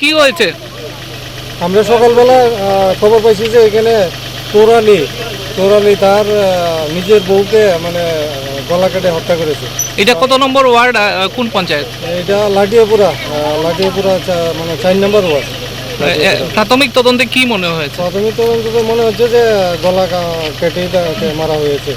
কি হয়েছে? আমরা সকালবেলা খবর পাইছি যে এখানে তোরালি তোরালি তার নিজের বউকে মানে গলা কেটে হত্যা করেছে। এটা কত নম্বর ওয়ার্ড কোন পঞ্চায়েত? এটা লাটিয়াপুরা লাটিয়াপুরা মানে চার নম্বর ওয়ার্ড। প্রাথমিক তদন্তে কি মনে হয়েছে? প্রাথমিক তদন্ততে মনে হচ্ছে যে গলা কেটে মারা হয়েছে।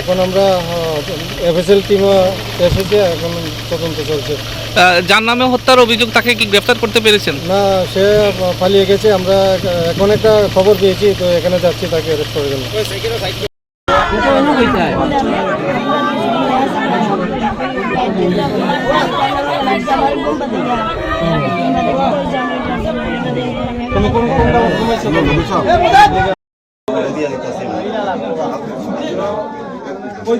এখন আমরা এফএসএল টিম এখন তদন্ত চলছে যার নামে হত্যার অভিযোগ তাকে কি গ্রেফতার করতে পেরেছেন না সে পালিয়ে গেছে আমরা এখন একটা খবর পেয়েছি তো এখানে যাচ্ছি তাকে অ্যারেস্ট করে জন্য তুমি কোন কোন ওই